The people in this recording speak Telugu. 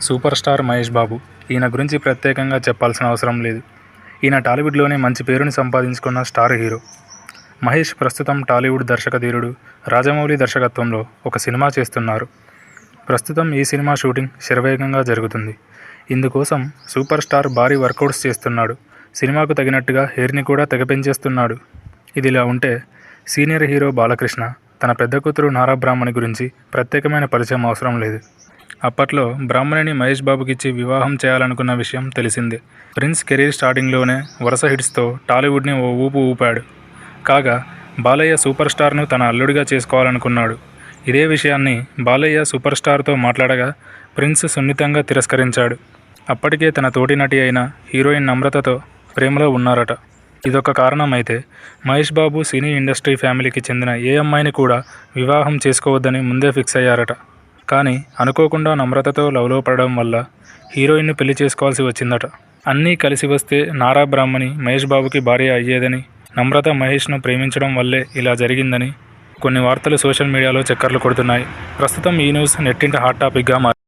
Super star Mahesh Babu. ఈయన గురించి ప్రత్యేకంగా చెప్పాల్సిన అవసరం లేదు. ఈయన టాలీవుడ్లోనే మంచి పేరుని సంపాదించుకున్న స్టార్ హీరో. మహేష్ ప్రస్తుతం టాలీవుడ్ దర్శకధీరుడు రాజమౌళి దర్శకత్వంలో ఒక సినిమా చేస్తున్నారు. ప్రస్తుతం ఈ సినిమా షూటింగ్ శరవేగంగా జరుగుతుంది. ఇందుకోసం సూపర్ స్టార్ భారీ వర్కౌట్స్ చేస్తున్నాడు. సినిమాకు తగినట్టుగా హెయిర్ని కూడా తెగపెంచేస్తున్నాడు ఇదిలా ఉంటే సీనియర్ హీరో బాలకృష్ణ తన పెద్ద కూతురు నారా బ్రాహ్మణి గురించి ప్రత్యేకమైన పరిచయం అవసరం లేదు. అప్పట్లో బ్రాహ్మణిని మహేష్ బాబుకిచ్చి వివాహం చేయాలనుకున్న విషయం తెలిసిందే. ప్రిన్స్ కెరీర్ స్టార్టింగ్లోనే వరుస హిట్స్తో టాలీవుడ్ని ఓ ఊపు ఊపాడు. కాగా బాలయ్య సూపర్ స్టార్ను తన అల్లుడిగా చేసుకోవాలనుకున్నాడు. ఇదే విషయాన్ని బాలయ్య సూపర్ స్టార్తో మాట్లాడగా ప్రిన్స్ సున్నితంగా తిరస్కరించాడు. అప్పటికే తన తోటి నటి అయిన హీరోయిన్ నమ్రతతో ప్రేమలో ఉన్నారట. ఇదొక కారణమైతే మహేష్ బాబు సినీ ఇండస్ట్రీ ఫ్యామిలీకి చెందిన ఏ అమ్మాయిని కూడా వివాహం చేసుకోవద్దని ముందే ఫిక్స్ అయ్యారట. కానీ అనుకోకుండా నమ్రతతో లవ్లో పడడం వల్ల హీరోయిన్ను పెళ్ళి చేసుకోవాల్సి వచ్చిందట. అన్నీ కలిసి వస్తే నారా బ్రాహ్మణి మహేష్ బాబుకి భార్య అయ్యేదని నమ్రత మహేష్ను ప్రేమించడం వల్లే ఇలా జరిగిందని కొన్ని వార్తలు సోషల్ మీడియాలో చక్కర్లు కొడుతున్నాయి. ప్రస్తుతం ఈ న్యూస్ నెట్టింట హాట్ టాపిక్గా మారింది